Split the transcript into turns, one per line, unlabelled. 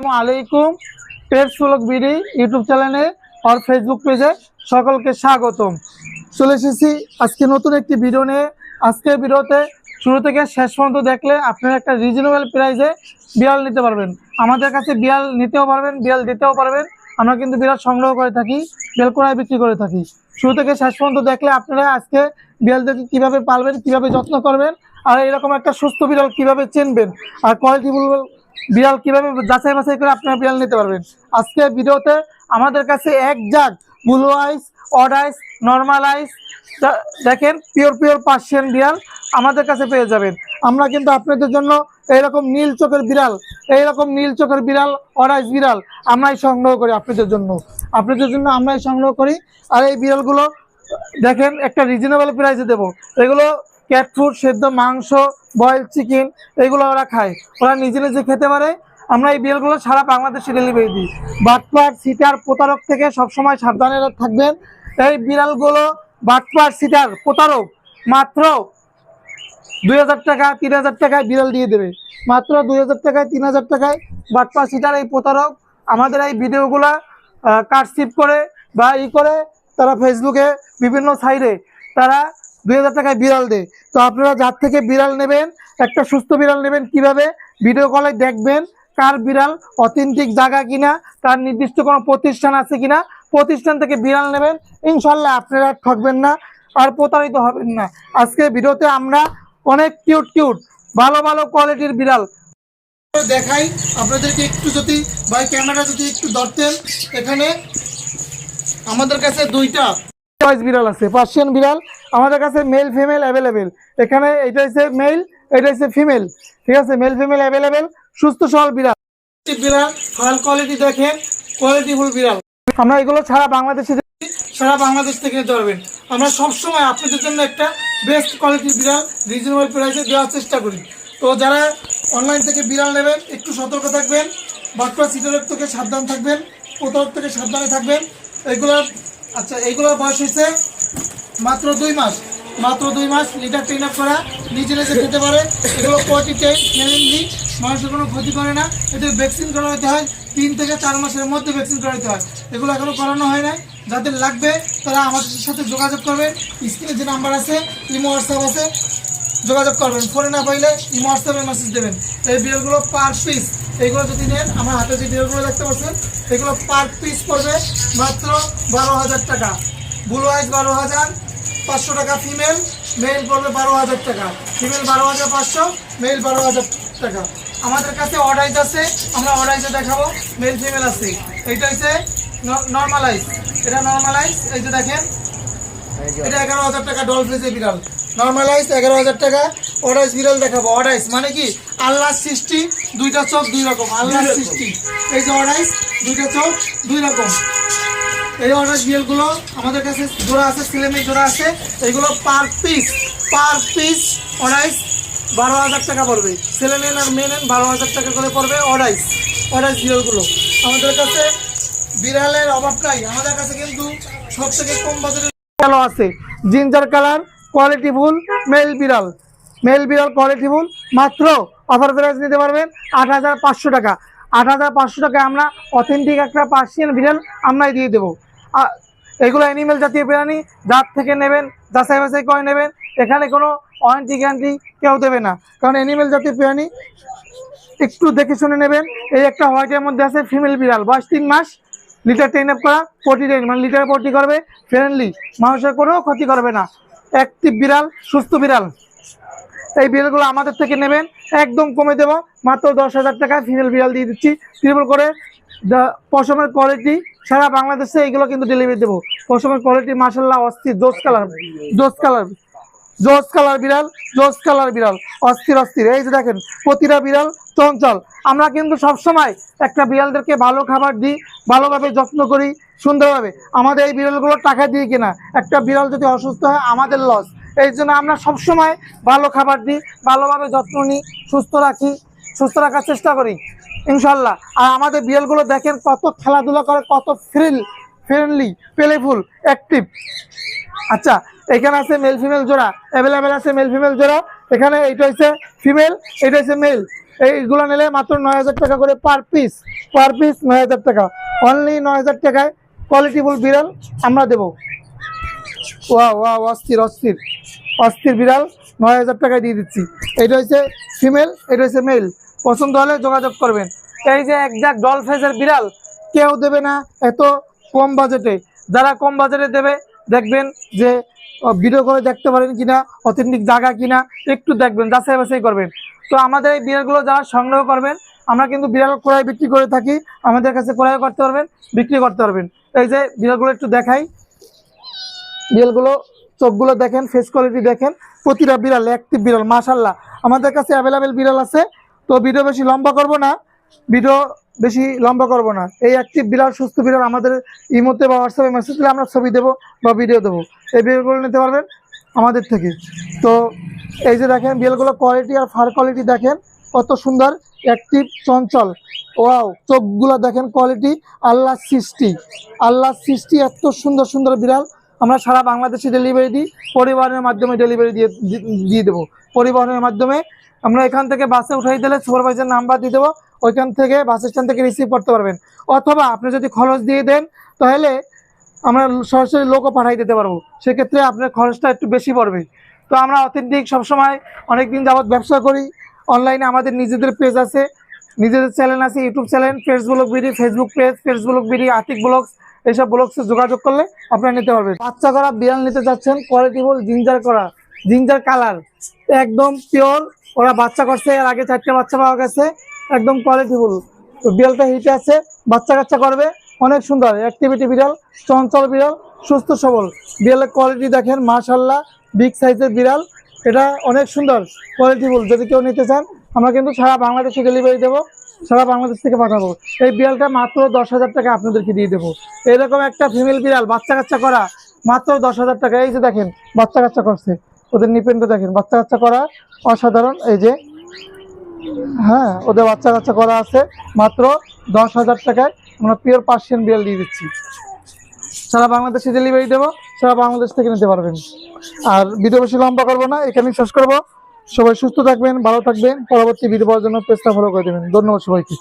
আসসালামু আলাইকুম। পেট সুলক BD YouTube চ্যানেলে আর ফেসবুক পেজে সকলকে স্বাগতম। চলে এসেছি আজকে নতুন একটি ভিডিও নিয়ে। আজকের ভিডিওতে শুরু থেকে শেষ পর্যন্ত দেখলে আপনারা একটা রিজনেবল প্রাইসে বিড়াল নিতে পারবেন। আমাদের কাছে বিড়াল নিতেও পারবেন, বিড়াল দিতেও পারবেন। আমরা কিন্তু বিড়াল সংগ্রহ করে থাকি বিড়াল বিক্রি করে থাকি। শুরু থেকে শেষ পর্যন্ত দেখলে আপনারা আজকে বিড়ালদেরকে কীভাবে পালবেন, কীভাবে যত্ন করবেন, আর এরকম একটা সুস্থ বিড়াল কীভাবে চিনবেন, আর কোয়ালিটিফুল বিড়াল কীভাবে যাচাই বাছাই করে আপনারা বিড়াল নিতে পারবেন? আজকে ভিডিওতে আমাদের কাছে এক jug blue ice odd ice normal ice দেখেন পিওর পিওর পার্সিয়ান বিড়াল আমাদের কাছে পেয়ে যাবেন। আমরা কিন্তু আপনাদের জন্য এইরকম নীল চোখের বিড়াল, এইরকম নীল চোখের বিড়াল অরাইস বিড়াল আমরাই সংগ্রহ করি আপনাদের জন্য। আপনাদের জন্য আমরাই সংগ্রহ করি। আর এই বিড়ালগুলো, দেখেন, একটা রিজনেবল প্রাইসে দেবো। এগুলো ক্যাট ফুড সেদ্ধ মাংস বয়েল চিকেন এগুলো ওরা খায়। ওরা নিজে নিজে খেতে পারে। আমরা এই বিড়ালগুলো সারা বাংলাদেশে ডেলিভারি দিই। বাটপাট সিটার, প্রতারক থেকে সবসময় সাবধানে থাকবেন। এই বিড়ালগুলো বাটপাট সিটার, প্রতারক, মাত্র দুই হাজার টাকা, তিন হাজার টাকায় বিড়াল দিয়ে দেবে। মাত্র দুই হাজার টাকায়, তিন হাজার টাকায় বাটপা সিটার, এই প্রতারক আমাদের এই ভিডিওগুলা কাটসিপ করে বা ই করে, তারা ফেসবুকে বিভিন্ন সাইডে তারা দুই হাজার টাকায় বিড়াল দেয়। তো আপনারা যার থেকে বিড়াল নেবেন, একটা সুস্থ বিড়াল নেবেন কীভাবে? ভিডিও কলে দেখবেন কার বিড়াল অথেন্টিক জায়গা কিনা, তার নির্দিষ্ট কোনো প্রতিষ্ঠান আছে কিনা। প্রতিষ্ঠান থেকে বিড়াল নেবেন, ইনশাল্লাহ আপনারা ঠকবেন না আর প্রতারিত হবেন না। আজকে ভিডিওতে আমরা অনেক কিউট কিউট ভালো ভালো কোয়ালিটির বিড়াল দেখাই। আপনাদেরকে একটু যদি বাই ক্যামেরা যদি একটু ধরতেন, এখানে আমাদের কাছে দুইটা বিড়াল আছে পার্সিয়ান বিড়াল আমাদের কাছে মেল ফিমেল অ্যাভেলেবেল এখানে এটা হচ্ছে মেল এটা হচ্ছে ফিমেল ঠিক আছে? মেল ফিমেল অ্যাভেলেবেল সুস্থ সবল বিড়াল। বিড়াল ফাল কোয়ালিটি দেখেন কোয়ালিটিফুল বিড়াল। আমরা এগুলো ছাড়া বাংলাদেশে সারা বাংলাদেশ থেকে নিতে পারবেন আমরা সবসময় আপনাদের জন্য একটা বেস্ট কোয়ালিটির বিড়াল রিজনেবল প্রাইসে দেওয়ার চেষ্টা করি। তো যারা অনলাইন থেকে বিড়াল নেবেন, একটু সতর্ক থাকবেন। বাটপা সিটারের থেকে সাবধান থাকবেন, কোথাও থেকে সাবধানে থাকবেন। এগুলোর আচ্ছা এইগুলোর বয়স হয়েছে মাত্র দুই মাস, মাত্র দুই মাস লিটার ট্রেন আপ করা, নিজে নিজে খেতে পারে। এগুলো কোয়ালিটি টেন মানুষের কোনো ক্ষতি করে না। এদের ভ্যাকসিন করা করাতে হয়, তিন থেকে চার মাসের মধ্যে ভ্যাকসিন করা করাতে হয়। এগুলো এখনও করানো হয় না যাদের লাগবে, তারা আমাদের সাথে যোগাযোগ করবেন। স্ক্রিনে যে নাম্বার আছে, ইমো হোয়াটসঅ্যাপ আছে, যোগাযোগ করবেন। ফোনে না পাইলে ইমো হোয়াটসঅ্যাপে মেসেজ দেবেন। এই বিলগুলো পার পিস এইগুলো যদি নেন, আমার হাতে যে বিলগুলো দেখতে পাচ্ছেন, এগুলো পার পিস পড়বে মাত্র বারো হাজার টাকা। ব্লু আইস বারো হাজার পাঁচশো টাকা ফিমেল মেল পড়বে বারো হাজার টাকা। ফিমেল বারো হাজার পাঁচশো মেল বারো হাজার টাকা। আমাদের কাছে অর্ডাইজ আছে আমরা অর্ডাইজে দেখাবো মেল ফিমেল আছে। এইটা হচ্ছে নর্মালাইজ এটা নর্মালাইজ এই যে দেখেন এটা এগারো হাজার টাকা ডল ফ্রিজে বিড়াল। নর্মালাইজ এগারো হাজার টাকা অর্ডাইস বিড়াল দেখাবো। অর্ডাইজ মানে কি? আল্লাহ সৃষ্টি দুইটা চোখ দুই রকম। আল্লাহ সৃষ্টি। এই যে অর্ডাইস দুইটা চোখ দুই রকম। এই অর্ডার বিড়ালগুলো আমাদের কাছে জোড়া আছে সিলেমের জোড়া আছে। এগুলো পার পিস পার পিস অর্ডাইস বারো হাজার টাকা পড়বে। ছেলে আর মেন বারো হাজার টাকা করে পড়বে অর্ডাইস অর্ডাইস বিড়ালগুলো আমাদের কাছে বিড়ালের অভাব নাই। আমাদের কাছে কিন্তু সব থেকে কম বাজারের কালো আছে। Ginger colour quality full male বিড়াল। মেল বিড়াল কোয়ালিটি ফুল, মাত্র অফার প্রাইস নিতে পারবেন আট হাজার পাঁচশো টাকা। আট হাজার পাঁচশো টাকায় আমরা অথেন্টিক একটা পার্সিয়ান বিড়াল আমরাই দিয়ে দেবো। এগুলো অ্যানিমেল জাতীয় প্রাণী যার থেকে নেবেন, যাচাই বাছাই করে নেবেন, এখানে কোনো ওয়ারেন্টি গ্যারান্টি কেউ দেবে না। কারণ অ্যানিমেল জাতীয় প্রাণী, একটু দেখে শুনে নেবেন, এই একটা হোয়াইটের মধ্যে আছে ফিমেল বিড়াল, বয়স তিন মাস লিটার ট্রেন আপ করা পটি ট্রেন মানে লিটার পটি করবে ফ্রেন্ডলি মানুষের কোনো ক্ষতি করবে না। অ্যাক্টিভ বিড়াল, সুস্থ বিড়াল। এই বিড়ালগুলো আমাদের থেকে নেবেন, একদম কমে দেবো, মাত্র দশ হাজার টাকা ফিমেল বিড়াল দিয়ে দিচ্ছি। ট্রিপল করে পশমের কোয়ালিটি সারা বাংলাদেশে এইগুলো কিন্তু ডেলিভারি দেবো। পশমের কোয়ালিটি মাসাল্লাহ অস্থির, জোস কালার জোস কালার জোস কালার বিড়াল, জোস কালার বিড়াল, অস্থির অস্থির। এই যে দেখেন, প্রতিটা বিড়াল চঞ্চল। আমরা কিন্তু সবসময় একটা বিড়ালদেরকে ভালো খাবার দিই, ভালোভাবে যত্ন করি, সুন্দরভাবে। আমাদের এই বিড়ালগুলো টাকা দিয়ে কেনা। একটা বিড়াল যদি অসুস্থ হয়, আমাদের লস এই জন্য আমরা সবসময় ভালো খাবার দিই, ভালোভাবে যত্ন নিই, সুস্থ রাখি, সুস্থ রাখার চেষ্টা করি। ইনশাল্লাহ। আর আমাদের বিড়ালগুলো দেখেন কত খেলাধুলা করে, কত ফ্রিল ফ্রেন্ডলি প্লেফুল অ্যাক্টিভ আচ্ছা এখানে আছে মেল ফিমেল জোড়া। অ্যাভেলেবেল আছে মেল ফিমেল জোড়া। এখানে এইটা হচ্ছে ফিমেল এটা হচ্ছে মেল এইগুলো নিলে মাত্র নয় হাজার টাকা করে পার পিস পার পিস নয় হাজার টাকা। অনলি নয় হাজার টাকায় কোয়ালিটিফুল বিড়াল আমরা দেবো। ওয়া ওয়া অস্থির অস্থির। অস্থির বিড়াল নয় হাজার টাকায় দিয়ে দিচ্ছি। এটা হচ্ছে ফিমেল এটা হচ্ছে মেল পছন্দ হলে যোগাযোগ করবেন। এই যে একজাক ডল ফেজের বিড়াল, কেউ দেবে না এত কম বাজেটে। যারা কম বাজেটে দেবে, দেখবেন যে ভিডিও করে দেখতে পারেন কিনা অথেন্টিক জায়গা কিনা, একটু দেখবেন, যাচাই বাছাই করবেন। তো আমাদের এই বিড়ালগুলো যারা সংগ্রহ করবেন, আমরা কিন্তু বিড়াল ক্রয় বিক্রি করে থাকি, আমাদের কাছে ক্রয় করতে পারবেন, বিক্রি করতে পারবেন। এই যে বিড়ালগুলো একটু দেখাই। বিড়ালগুলো চোখগুলো দেখেন ফেস কোয়ালিটি দেখেন। প্রতিটা বিড়াল অ্যাক্টিভ বিড়াল মাশাল্লাহ আমাদের কাছে অ্যাভেলেবেল বিড়াল আছে তো ভিডিও বেশি লম্বা করব না। ভিডিও বেশি লম্বা করব না। এই অ্যাক্টিভ বিড়াল সুস্থ বিড়াল আমাদের ইমোতে বা হোয়াটসঅ্যাপে মেসেজ দিলে আমরা ছবি দেবো বা ভিডিও দেবো। এই বিড়ালগুলো নিতে পারবেন আমাদের থেকে। তো এই যে দেখেন বিড়ালগুলো কোয়ালিটি আর ফার কোয়ালিটি দেখেন, কত সুন্দর অ্যাক্টিভ চঞ্চল। ওয়াও চোখগুলো দেখেন কোয়ালিটি আল্লাহ সৃষ্টি। আল্লাহ সৃষ্টি এত সুন্দর সুন্দর বিড়াল আমরা সারা বাংলাদেশে ডেলিভারি দিই, পরিবহনের মাধ্যমে ডেলিভারি দিয়ে দিয়ে দেবো। পরিবহনের মাধ্যমে আমরা এখান থেকে বাসে উঠাই দিলে সুপারভাইজার নাম্বার দিয়ে দেবো, ওইখান থেকে বাস স্ট্যান্ড থেকে রিসিভ করতে পারবেন। অথবা আপনি যদি খরচ দিয়ে দেন, তাহলে আমরা সরাসরি লোকও পাঠাই দিতে পারব। সেক্ষেত্রে আপনার খরচটা একটু বেশি পড়বে। তো আমরা অথেন্টিক সবসময় অনেক দিন যাবৎ ব্যবসা করি। অনলাইনে আমাদের নিজেদের পেজ আছে। নিজেদের চ্যানেল আছে YouTube channel Facebook BD Facebook page Facebook BD আর্থিক ব্লগস এইসব ব্লগসে যোগাযোগ করলে আপনারা নিতে পারবেন। বাচ্চা করা বিড়াল নিতে চাচ্ছেন কোয়ালিটিফুল জিঞ্জার করা জিঞ্জার কালার একদম পিওর ওরা বাচ্চা করছে, এর আগে চারটে বাচ্চা পাওয়া গেছে, একদম কোয়ালিটিফুল তো বিড়ালটা হিটে আছে, বাচ্চা কাচ্চা করবে, অনেক সুন্দর অ্যাক্টিভিটি বিড়াল, চঞ্চল বিড়াল, সুস্থ সবল। বিড়ালের কোয়ালিটি দেখেন মাশাল্লাহ বিগ সাইজের বিড়াল। এটা অনেক সুন্দর কোয়ালিটিফুল যদি কেউ নিতে চান, আমরা কিন্তু সারা বাংলাদেশে ডেলিভারি দেবো। সারা বাংলাদেশ থেকে পাঠাবো। এই বিড়ালটা মাত্র দশ হাজার টাকা আপনাদেরকে দিয়ে দেবো। এরকম একটা ফিমেল বিড়াল, বাচ্চা কাচ্চা করা, মাত্র দশ হাজার টাকা। এই যে দেখেন, বাচ্চা কাচ্চা করছে। ওদের নিপেন্ড দেখেন, বাচ্চা কাচ্চা করা অসাধারণ। এই যে হ্যাঁ ওদের বাচ্চা কাচ্চা করা আছে, মাত্র দশ হাজার টাকায়। আমরা পিওর পার্সিয়ান বিড়াল দিয়ে দিচ্ছি। সারা বাংলাদেশে ডেলিভারি দেবো, সারা বাংলাদেশ থেকে নিতে পারবেন। আর ভিডিও বেশি লম্বা করব না, এখানেই শেষ করব। সবাই সুস্থ থাকবেন, ভালো থাকবেন। পরবর্তী ভিডিও পাওয়ার জন্য পেজটা ফলো করে দেবেন। ধন্যবাদ সবাইকে।